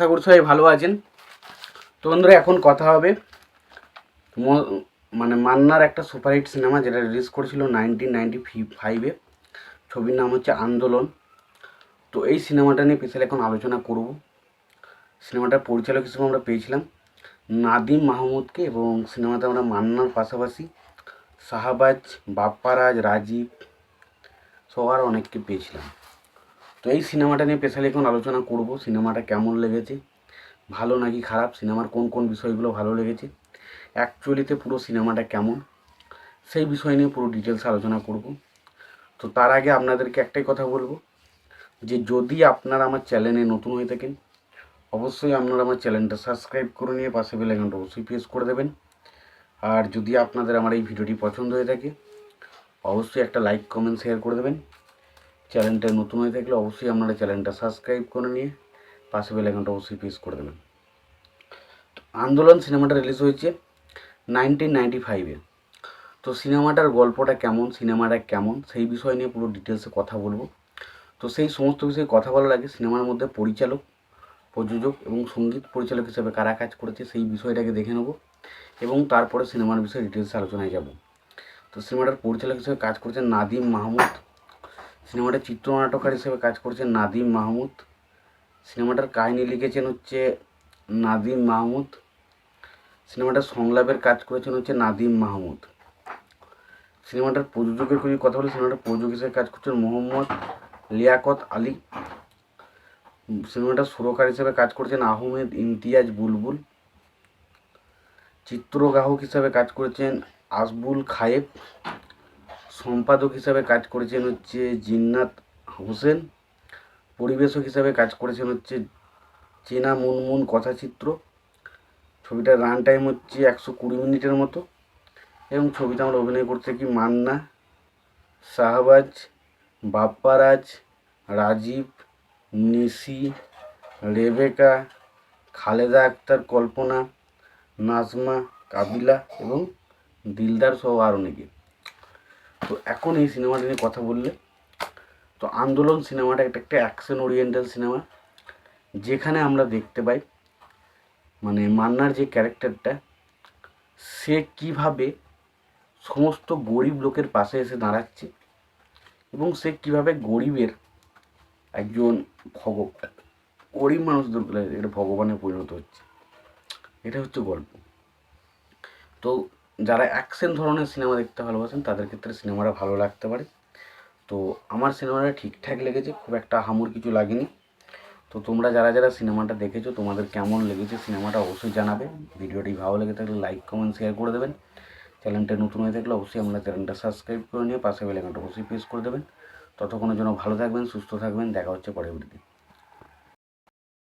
আশা করছি সবাই ভালো আছেন। তো বন্ধুরা, এখন কথা হবে মানে মান্নার একটা সুপারহিট সিনেমা যেটা রিলিজ করেছিল নাইনটিন নাইনটি ফাইভে ছবির নাম হচ্ছে আন্দোলন। তো এই সিনেমাটা নিয়ে স্পেশাল এখন আলোচনা করব। সিনেমাটার পরিচালক হিসেবে আমরা পেয়েছিলাম নাদিম মাহমুদকে এবং সিনেমাতে আমরা মান্নার পাশাপাশি শাহবাজ, বাপ্পারাজ, রাজীব সবার অনেককে পেয়েছিলাম। তো এই সিনেমাটা নিয়ে স্পেশালি এখন আলোচনা করব, সিনেমাটা কেমন লেগেছে? ভালো নাকি খারাপ? সিনেমার কোন কোন বিষয়গুলো ভালো লেগেছে? অ্যাকচুয়ালিতে পুরো সিনেমাটা কেমন? সেই বিষয় নিয়ে পুরো ডিটেলস আলোচনা করব। তো তার আগে আপনাদেরকে একটাই কথা বলব, যে যদি আপনারা আমার চ্যানেলে নতুন হয়ে থাকেন, অবশ্যই আপনারা আমার চ্যানেলটা সাবস্ক্রাইব করে নিয়ে পাশে বেল আইকনটা অবশ্যই প্রেস করে দেবেন। আর যদি আপনাদের আমার এই ভিডিওটি পছন্দ হয়ে থাকে, অবশ্যই একটা লাইক কমেন্ট শেয়ার করে দেবেন। চ্যানেলটা নতুন হয়ে থাকলে অবশ্যই আপনারা চ্যানেলটা সাবস্ক্রাইব করে নিয়ে পাশে বেল আইকনটা অবশ্যই প্রেস করে দেবেন। তো আন্দোলন সিনেমাটা রিলিজ হয়েছে নাইনটিন নাইনটি ফাইভে তো সিনেমাটার গল্পটা কেমন, সিনেমাটা কেমন, সেই বিষয় নিয়ে পুরো ডিটেলসে কথা বলব। তো সেই সমস্ত বিষয়ে কথা বলার আগে সিনেমার মধ্যে পরিচালক, প্রযোজক এবং সংগীত পরিচালক হিসেবে কারা কাজ করেছে সেই বিষয়টাকে দেখে নেব এবং তারপরে সিনেমার বিষয়ে ডিটেলসে আলোচনায় যাব। তো সিনেমাটার পরিচালক হিসেবে কাজ করেছেন নাদিম মাহমুদ। সিনেমাটার চিত্রনাট্যকার হিসেবে কাজ করেছেন নাদিম মাহমুদ। সিনেমাটার কাহিনী লিখেছেন হচ্ছে নাদিম মাহমুদ। সিনেমাটার সংলাপের কাজ করেছেন হচ্ছে নাদিম মাহমুদ। সিনেমাটার প্রযোজকের যদি কথা বলি সিনেমাটার প্রযোজক হিসেবে কাজ করছেন মোহাম্মদ লিয়াকত আলী। সিনেমাটার সুরকার হিসেবে কাজ করছেন আহমেদ ইমতিয়াজ বুলবুল। চিত্রগ্রাহক হিসাবে কাজ করেছেন আসবুল খায়েব। সম্পাদক হিসাবে কাজ করেছেন হচ্ছে জিন্নাত হোসেন, পরিবেশক হিসাবে কাজ করেছেন হচ্ছে চেনা মুনমুন কথাচিত্র। ছবিটার রান টাইম হচ্ছে একশো কুড়ি মিনিটের মতো এবং ছবিতে আমরা অভিনয় করতে কি মান্না, শাহবাজ, বাপ্পারাজ, রাজীব, নিশি, রেবেকা, খালেদা আক্তার কল্পনা, নাজমা, কাবিলা এবং দিলদার সহ আর অনেকে। তো এখন এই সিনেমাটা নিয়ে কথা বললে, তো আন্দোলন সিনেমাটা একটা একটা অ্যাকশন ওরিয়েন্টাল সিনেমা যেখানে আমরা দেখতে পাই মানে মান্নার যে ক্যারেক্টারটা সে কীভাবে সমস্ত গরিব লোকের পাশে এসে দাঁড়াচ্ছে এবং সে কীভাবে গরিবের একজন ভগ গরিব মানুষদের এটা ভগবানে পরিণত হচ্ছে। এটা হচ্ছে গল্প। তো যারা অ্যাকশন ধরনের সিনেমা দেখতে ভালোবাসেন, তাদের ক্ষেত্রে সিনেমাটা ভালো লাগতে পারে। তো আমার সিনেমাটা ঠিকঠাক লেগেছে, খুব একটা হামুর কিছু লাগেনি। তো তোমরা যারা যারা সিনেমাটা দেখেছ, তোমাদের কেমন লেগেছে সিনেমাটা অবশ্যই জানাবে। ভিডিওটি ভালো লেগে থাকলে লাইক কমেন্ট শেয়ার করে দেবেন। চ্যানেলটা নতুন হয়ে থাকলে অবশ্যই আমরা চ্যানেলটা সাবস্ক্রাইব করে নিয়ে পাশে বেলাকানটা অবশ্যই প্রেস করে দেবেন। ততক্ষণের জন্য ভালো থাকবেন, সুস্থ থাকবেন, দেখা হচ্ছে পরের